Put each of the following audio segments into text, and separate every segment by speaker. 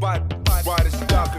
Speaker 1: nobody. Why to stop it?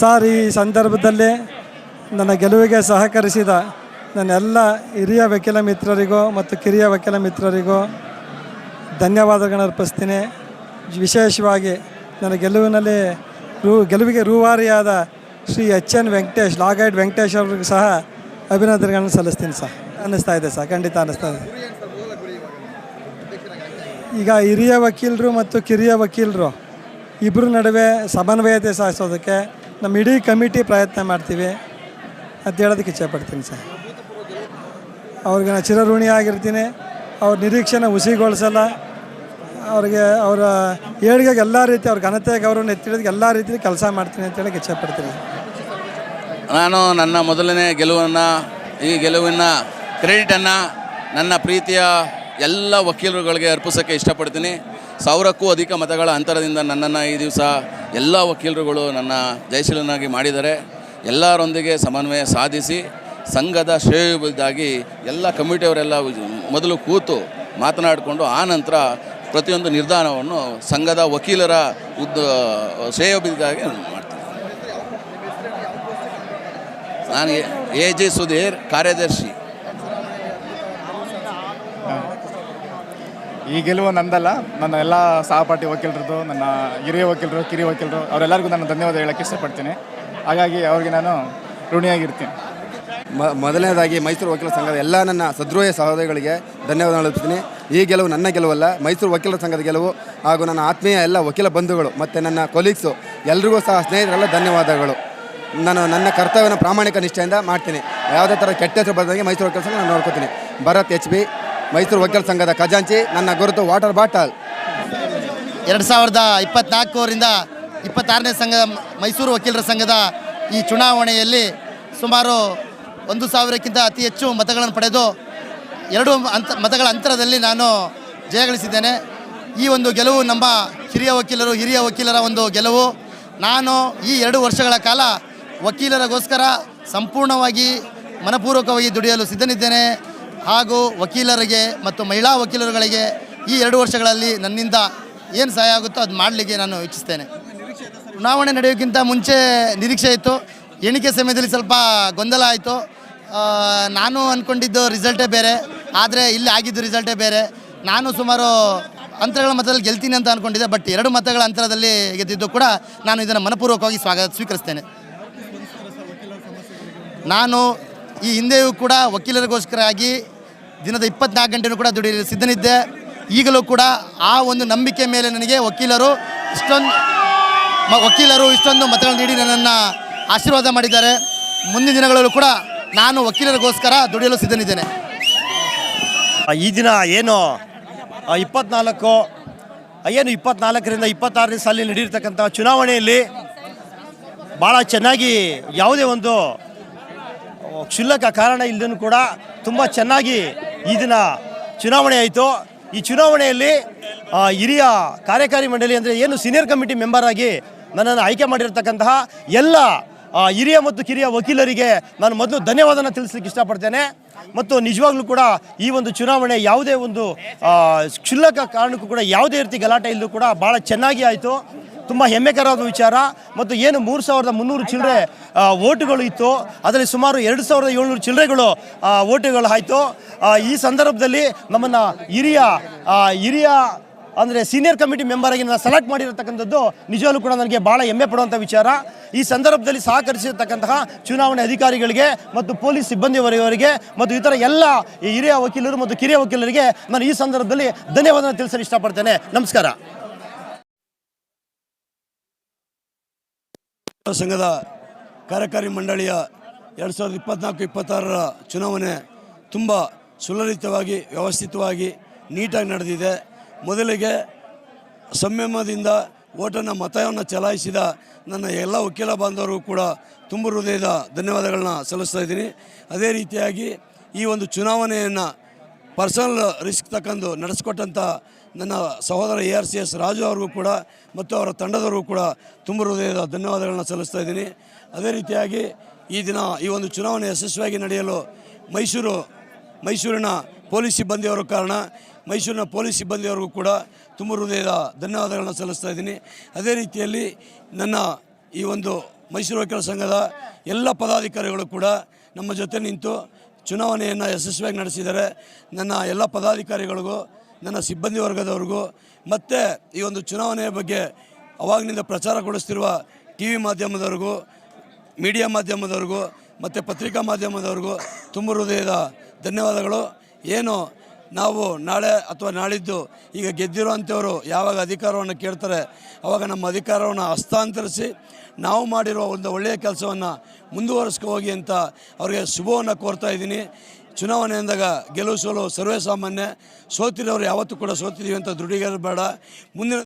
Speaker 2: Sir ಈ ಸಂದರ್ಭದಲ್ಲಿ ನನ್ನ ಗೆಲುವಿಗೆ ಸಹಕರಿಸಿದ ನನ್ನ ಎಲ್ಲ ಹಿರಿಯ ವಕೀಲ ಮಿತ್ರರಿಗೂ ಮತ್ತು ಕಿರಿಯ ವಕೀಲ ಮಿತ್ರರಿಗೂ ಧನ್ಯವಾದಗಳನ್ನು ಅರ್ಪಿಸ್ತೀನಿ. ವಿಶೇಷವಾಗಿ ನನ್ನ ಗೆಲುವಿನಲ್ಲಿ ರೂ, ಗೆಲುವಿಗೆ ರೂವಾರಿಯಾದ ಶ್ರೀ ಎಚ್ ಎನ್ ವೆಂಕಟೇಶ್ ಲಾಗೈಡ್ ವೆಂಕಟೇಶ್ ಅವ್ರಿಗೂ ಸಹ ಅಭಿನಂದನೆಗಳನ್ನು ಸಲ್ಲಿಸ್ತೀನಿ ಸರ್. ಅನ್ನಿಸ್ತಾ ಇದೆ ಸರ್, ಖಂಡಿತ ಅನ್ನಿಸ್ತಾ ಇದೆ. ಈಗ ಹಿರಿಯ ವಕೀಲರು ಮತ್ತು ಕಿರಿಯ ವಕೀಲರು ಇಬ್ಬರ ನಡುವೆ ಸಮನ್ವಯತೆ ಸಾಧಿಸೋದಕ್ಕೆ ನಮ್ಮ ಇಡೀ ಕಮಿಟಿ ಪ್ರಯತ್ನ ಮಾಡ್ತೀವಿ ಅಂತ ಹೇಳೋದಕ್ಕೆ ಇಚ್ಛೆಪಡ್ತೀನಿ ಸರ್. ಅವ್ರಿಗೆ ನಾನು ಚಿರಋಣಿ ಆಗಿರ್ತೀನಿ. ಅವ್ರ ನಿರೀಕ್ಷೆನ ಹುಸಿಗೊಳಿಸಲ್ಲ. ಅವ್ರಿಗೆ ಅವರ ಏಳಿಗೆಗೆ ಎಲ್ಲ ರೀತಿ ಅವ್ರ ಘನತೆ ಗೌರವನ ಎತ್ತಿಡೋದಕ್ಕೆ ಎಲ್ಲ ರೀತಿಯಲ್ಲಿ ಕೆಲಸ ಮಾಡ್ತೀನಿ ಅಂತ ಹೇಳಕ್ಕೆ ಇಚ್ಛೆಪಡ್ತೀನಿ.
Speaker 3: ನಾನು ನನ್ನ ಮೊದಲನೇ ಗೆಲುವನ್ನು, ಈ ಗೆಲುವಿನ ಕ್ರೆಡಿಟನ್ನು ನನ್ನ ಪ್ರೀತಿಯ ಎಲ್ಲ ವಕೀಲರುಗಳಿಗೆ ಅರ್ಪಿಸೋಕ್ಕೆ ಇಷ್ಟಪಡ್ತೀನಿ. ಸಾವಿರಕ್ಕೂ ಅಧಿಕ ಮತಗಳ ಅಂತರದಿಂದ ನನ್ನನ್ನು ಈ ದಿವಸ ಎಲ್ಲ ವಕೀಲರುಗಳು ನನ್ನ ಜಯಶೀಲನಾಗಿ ಮಾಡಿದ್ದಾರೆ. ಎಲ್ಲರೊಂದಿಗೆ ಸಮನ್ವಯ ಸಾಧಿಸಿ, ಸಂಘದ ಶ್ರೇಯೋಭಿವೃದ್ಧಿಯಾಗಿ ಎಲ್ಲ ಕಮಿಟಿಯವರೆಲ್ಲ ಮೊದಲು ಕೂತು ಮಾತನಾಡಿಕೊಂಡು ಆ ನಂತರ ಪ್ರತಿಯೊಂದು ನಿರ್ಧಾರವನ್ನು ಸಂಘದ ವಕೀಲರ ಉದ್ದ ನಾನು ಮಾಡ್ತೀನಿ. ನಾನು ಎ ಜಿ ಸುಧೀರ್ ಕಾರ್ಯದರ್ಶಿ.
Speaker 4: ಈ ಗೆಲುವು ನಂದಲ್ಲ. ನನ್ನ ಎಲ್ಲ ಸಹಪಾಠಿ ವಕೀಲರದ್ದು, ನನ್ನ ಹಿರಿಯ ವಕೀಲರು, ಕಿರಿಯ ವಕೀಲರು, ಅವರೆಲ್ಲರಿಗೂ ನಾನು ಧನ್ಯವಾದ ಹೇಳೋಕ್ಕೆ ಇಷ್ಟಪಡ್ತೀನಿ. ಹಾಗಾಗಿ ಅವ್ರಿಗೆ ನಾನು ಋಣಿಯಾಗಿರ್ತೀನಿ.
Speaker 5: ಮ, ಮೊದಲನೇದಾಗಿ ಮೈಸೂರು ವಕೀಲರ ಸಂಘದ ಎಲ್ಲ ನನ್ನ ಸದೃಹ ಸಹೋದರಿಗಳಿಗೆ ಧನ್ಯವಾದ ಅರ್ಪಿಸ್ತೀನಿ. ಈ ಗೆಲುವು ನನ್ನ ಗೆಲುವಲ್ಲ, ಮೈಸೂರು ವಕೀಲರ ಸಂಘದ ಗೆಲುವು ಹಾಗೂ ನನ್ನ ಆತ್ಮೀಯ ಎಲ್ಲ ವಕೀಲ ಬಂಧುಗಳು ಮತ್ತು ನನ್ನ ಕೊಲೀಗ್ಸು ಎಲ್ರಿಗೂ ಸಹ ಸ್ನೇಹಿತರೆಲ್ಲ ಧನ್ಯವಾದಗಳು. ನಾನು ನನ್ನ ಕರ್ತವ್ಯನ ಪ್ರಾಮಾಣಿಕ ನಿಷ್ಠೆಯಿಂದ ಮಾಡ್ತೀನಿ. ಯಾವುದೇ ಥರ ಕೆಟ್ಟ ಹೆಸರು ಬರ್ದಂಗೆ ಮೈಸೂರು ವಕೀಲ ಸಂಘ ನಾನು ನೋಡ್ಕೋತೀನಿ. ಭರತ್ ಎಚ್ ಬಿ ಮೈಸೂರು ವಕೀಲ ಸಂಘದ ಖಜಾಂಚಿ, ನನ್ನ ಗುರುತು ವಾಟರ್ ಬಾಟಲ್.
Speaker 6: ಎರಡು ಸಾವಿರದ ಇಪ್ಪತ್ನಾಲ್ಕರಿಂದ ಇಪ್ಪತ್ತಾರನೇ ಸಂಘ ಮೈಸೂರು ವಕೀಲರ ಸಂಘದ ಈ ಚುನಾವಣೆಯಲ್ಲಿ ಸುಮಾರು ಒಂದು ಸಾವಿರಕ್ಕಿಂತ ಅತಿ ಹೆಚ್ಚು ಮತಗಳನ್ನು ಪಡೆದು ಎರಡು ಅಂತ, ಮತಗಳ ಅಂತರದಲ್ಲಿ ನಾನು ಜಯಗಳಿಸಿದ್ದೇನೆ. ಈ ಒಂದು ಗೆಲುವು ನಮ್ಮ ಹಿರಿಯ ವಕೀಲರು, ಹಿರಿಯ ವಕೀಲರ ಒಂದು ಗೆಲುವು. ನಾನು ಈ ಎರಡು ವರ್ಷಗಳ ಕಾಲ ವಕೀಲರಿಗೋಸ್ಕರ ಸಂಪೂರ್ಣವಾಗಿ ಮನಪೂರ್ವಕವಾಗಿ ದುಡಿಯಲು ಸಿದ್ಧನಿದ್ದೇನೆ. ಹಾಗೂ ವಕೀಲರಿಗೆ ಮತ್ತು ಮಹಿಳಾ ವಕೀಲರುಗಳಿಗೆ ಈ ಎರಡು ವರ್ಷಗಳಲ್ಲಿ ನನ್ನಿಂದ ಏನು ಸಹಾಯ ಆಗುತ್ತೋ ಅದು ಮಾಡಲಿಕ್ಕೆ ನಾನು ಇಚ್ಛಿಸ್ತೇನೆ. ಚುನಾವಣೆ ನಡೆಯೋಕ್ಕಿಂತ ಮುಂಚೆ ನಿರೀಕ್ಷೆ ಇತ್ತು. ಎಣಿಕೆ ಸಮಯದಲ್ಲಿ ಸ್ವಲ್ಪ ಗೊಂದಲ ಆಯಿತು. ನಾನು ಅಂದ್ಕೊಂಡಿದ್ದು ರಿಸಲ್ಟೇ ಬೇರೆ. ಆದರೆ ಇಲ್ಲಿ ಆಗಿದ್ದು ರಿಸಲ್ಟೇ ಬೇರೆ. ನಾನು ಸುಮಾರು ಅಂತರಗಳ ಮತದಲ್ಲಿ ಗೆಲ್ತೀನಿ ಅಂತ ಅಂದ್ಕೊಂಡಿದ್ದೆ ಬಟ್ ಎರಡು ಮತಗಳ ಅಂತರದಲ್ಲಿ ಗೆದ್ದಿದ್ದು ಕೂಡ ನಾನು ಇದನ್ನು ಮನಪೂರ್ವಕವಾಗಿ ಸ್ವಾಗತ, ಸ್ವೀಕರಿಸ್ತೇನೆ. ನಾನು ಈ ಹಿಂದೆಯೂ ಕೂಡ ವಕೀಲರಿಗೋಸ್ಕರಾಗಿ ದಿನದ ಇಪ್ಪತ್ನಾಲ್ಕು ಗಂಟೆನೂ ಕೂಡ ದುಡಿಯಲು ಸಿದ್ಧನಿದ್ದೆ. ಈಗಲೂ ಕೂಡ ಆ ಒಂದು ನಂಬಿಕೆ ಮೇಲೆ ನನಗೆ ವಕೀಲರು ಇಷ್ಟೊಂದು ವಕೀಲರು ಇಷ್ಟೊಂದು ಮತಗಳನ್ನು ನೀಡಿ ನನ್ನನ್ನು ಆಶೀರ್ವಾದ ಮಾಡಿದ್ದಾರೆ. ಮುಂದಿನ ದಿನಗಳಲ್ಲೂ ಕೂಡ ನಾನು ವಕೀಲರಿಗೋಸ್ಕರ ದುಡಿಯಲು ಸಿದ್ಧನಿದ್ದೇನೆ.
Speaker 7: ಈ ದಿನ ಏನು ಇಪ್ಪತ್ನಾಲ್ಕು ಏನು ಇಪ್ಪತ್ನಾಲ್ಕರಿಂದ ಇಪ್ಪತ್ತಾರನೇ ಸಾಲಿನಲ್ಲಿ ನಡೆಯಿರ್ತಕ್ಕಂಥ ಚುನಾವಣೆಯಲ್ಲಿ ಭಾಳ ಚೆನ್ನಾಗಿ ಯಾವುದೇ ಒಂದು ಕ್ಷುಲ್ಲಕ ಕಾರಣ ಇಲ್ಲದೂ ಕೂಡ ತುಂಬ ಚೆನ್ನಾಗಿ ಈ ದಿನ ಚುನಾವಣೆ ಆಯಿತು. ಈ ಚುನಾವಣೆಯಲ್ಲಿ ಹಿರಿಯ ಕಾರ್ಯಕಾರಿ ಮಂಡಳಿ ಅಂದರೆ ಏನು ಸೀನಿಯರ್ ಕಮಿಟಿ ಮೆಂಬರ್ ಆಗಿ ನನ್ನನ್ನು ಆಯ್ಕೆ ಮಾಡಿರ್ತಕ್ಕಂತಹ ಎಲ್ಲ ಹಿರಿಯ ಮತ್ತು ಕಿರಿಯ ವಕೀಲರಿಗೆ ನಾನು ಮೊದಲು ಧನ್ಯವಾದನ ತಿಳಿಸ್ಲಿಕ್ಕೆ ಇಷ್ಟಪಡ್ತೇನೆ. ಮತ್ತು ನಿಜವಾಗ್ಲೂ ಕೂಡ ಈ ಒಂದು ಚುನಾವಣೆ ಯಾವುದೇ ಒಂದು ಕ್ಷುಲ್ಲಕ ಕಾರಣಕ್ಕೂ ಕೂಡ ಯಾವುದೇ ರೀತಿ ಗಲಾಟೆ ಇಲ್ಲೂ ಕೂಡ ಭಾಳ ಚೆನ್ನಾಗಿ ಆಯಿತು. ತುಂಬ ಹೆಮ್ಮೆಕರವಾದ ವಿಚಾರ. ಮತ್ತು ಏನು ಮೂರು ಸಾವಿರದ ಮುನ್ನೂರು ಚಿಲ್ಲರೆ ಓಟುಗಳು ಇತ್ತು. ಅದರಲ್ಲಿ ಸುಮಾರು ಎರಡು ಸಾವಿರದ ಏಳ್ನೂರು ಚಿಲ್ಲರೆಗಳು ವೋಟುಗಳು ಓಟುಗಳು ಆಯಿತು. ಈ ಸಂದರ್ಭದಲ್ಲಿ ನಮ್ಮನ್ನು ಹಿರಿಯ ಹಿರಿಯ ಅಂದರೆ ಸೀನಿಯರ್ ಕಮಿಟಿ ಮೆಂಬರಾಗಿ ನಾನು ಸೆಲೆಕ್ಟ್ ಮಾಡಿರತಕ್ಕಂಥದ್ದು ನಿಜವಾಗ್ಲೂ ಕೂಡ ನನಗೆ ಭಾಳ ಹೆಮ್ಮೆ ಪಡುವಂಥ ವಿಚಾರ. ಈ ಸಂದರ್ಭದಲ್ಲಿ ಸಹಕರಿಸಿರ್ತಕ್ಕಂತಹ ಚುನಾವಣೆ ಅಧಿಕಾರಿಗಳಿಗೆ ಮತ್ತು ಪೊಲೀಸ್ ಸಿಬ್ಬಂದಿಯವರಿಗೆ ಮತ್ತು ಇತರ ಎಲ್ಲ ಹಿರಿಯ ವಕೀಲರು ಮತ್ತು ಕಿರಿಯ ವಕೀಲರಿಗೆ ನಾನು ಈ ಸಂದರ್ಭದಲ್ಲಿ ಧನ್ಯವಾದ ತಿಳಿಸಲು ಇಷ್ಟಪಡ್ತೇನೆ. ನಮಸ್ಕಾರ.
Speaker 8: ಸಂಘದ ಕಾರ್ಯಕಾರಿ ಮಂಡಳಿಯ ಎರಡು ಸಾವಿರದ ಇಪ್ಪತ್ನಾಲ್ಕು, ಇಪ್ಪತ್ತಾರರ ಚುನಾವಣೆ ತುಂಬ ಸುಲಲಿತವಾಗಿ, ವ್ಯವಸ್ಥಿತವಾಗಿ, ನೀಟಾಗಿ ನಡೆದಿದೆ. ಮೊದಲಿಗೆ ಸಂಯಮದಿಂದ ಓಟನ್ನು ಮತವನ್ನು ಚಲಾಯಿಸಿದ ನನ್ನ ಎಲ್ಲ ವಕೀಲ ಬಾಂಧವರು ಕೂಡ ತುಂಬ ಹೃದಯದ ಧನ್ಯವಾದಗಳನ್ನ ಸಲ್ಲಿಸ್ತಾ ಇದ್ದೀನಿ. ಅದೇ ರೀತಿಯಾಗಿ ಈ ಒಂದು ಚುನಾವಣೆಯನ್ನು ಪರ್ಸನಲ್ ರಿಸ್ಕ್ ತಕ್ಕಂದು ನಡೆಸ್ಕೊಟ್ಟಂಥ ನನ್ನ ಸಹೋದರ A R C S Raju ಅವ್ರಿಗೂ ಕೂಡ ಮತ್ತು ಅವರ ತಂಡದವರಿಗೂ ಕೂಡ ತುಂಬ ಹೃದಯದ ಧನ್ಯವಾದಗಳನ್ನ ಸಲ್ಲಿಸ್ತಾ ಇದ್ದೀನಿ. ಅದೇ ರೀತಿಯಾಗಿ ಈ ದಿನ ಈ ಒಂದು ಚುನಾವಣೆ ಯಶಸ್ವಿಯಾಗಿ ನಡೆಯಲು ಮೈಸೂರು, ಮೈಸೂರಿನ ಪೊಲೀಸ್ ಸಿಬ್ಬಂದಿಯವರ ಕಾರಣ. ಮೈಸೂರಿನ ಪೊಲೀಸ್ ಸಿಬ್ಬಂದಿಯವರಿಗೂ ಕೂಡ ತುಂಬ ಹೃದಯದ ಧನ್ಯವಾದಗಳನ್ನ ಸಲ್ಲಿಸ್ತಾ ಇದ್ದೀನಿ. ಅದೇ ರೀತಿಯಲ್ಲಿ ನನ್ನ ಈ ಒಂದು ಮೈಸೂರು ವಕೀಲ ಸಂಘದ ಎಲ್ಲ ಪದಾಧಿಕಾರಿಗಳು ಕೂಡ ನಮ್ಮ ಜೊತೆ ನಿಂತು ಚುನಾವಣೆಯನ್ನು ಯಶಸ್ವಿಯಾಗಿ ನಡೆಸಿದ್ದಾರೆ ನನ್ನ ಎಲ್ಲ ಪದಾಧಿಕಾರಿಗಳಿಗೂ, ನನ್ನ ಸಿಬ್ಬಂದಿ ವರ್ಗದವ್ರಿಗೂ, ಮತ್ತು ಈ ಒಂದು ಚುನಾವಣೆಯ ಬಗ್ಗೆ ಅವಾಗಿನಿಂದ ಪ್ರಚಾರಗೊಳಿಸ್ತಿರುವ ಟಿ ವಿ ಮಾಧ್ಯಮದವ್ರಿಗೂ, ಮೀಡಿಯಾ ಮಾಧ್ಯಮದವ್ರಿಗೂ, ಮತ್ತು ಪತ್ರಿಕಾ ಮಾಧ್ಯಮದವ್ರಿಗೂ ತುಂಬ ಹೃದಯದ ಧನ್ಯವಾದಗಳು. ಏನು ನಾವು ನಾಳೆ ಅಥವಾ ನಾಳಿದ್ದು ಈಗ ಗೆದ್ದಿರುವಂಥವರು ಯಾವಾಗ ಅಧಿಕಾರವನ್ನು ಕೇಳ್ತಾರೆ ಆವಾಗ ನಮ್ಮ ಅಧಿಕಾರವನ್ನು ಹಸ್ತಾಂತರಿಸಿ ನಾವು ಮಾಡಿರುವ ಒಂದು ಒಳ್ಳೆಯ ಕೆಲಸವನ್ನು ಮುಂದುವರಿಸ್ಕೊ ಹೋಗಿ ಅಂತ ಅವರಿಗೆ ಶುಭವನ್ನು ಕೋರ್ತಾ ಇದ್ದೀನಿ. ಚುನಾವಣೆ ಅಂದಾಗ ಗೆಲುವು ಸೋಲು ಸರ್ವೇ ಸಾಮಾನ್ಯ ಸೋತಿರೋರು ಯಾವತ್ತೂ ಕೂಡ ಸೋತಿದ್ದೀವಿ ಅಂತ ದೃಢೀಕರಬೇಡ ಮುಂದಿನ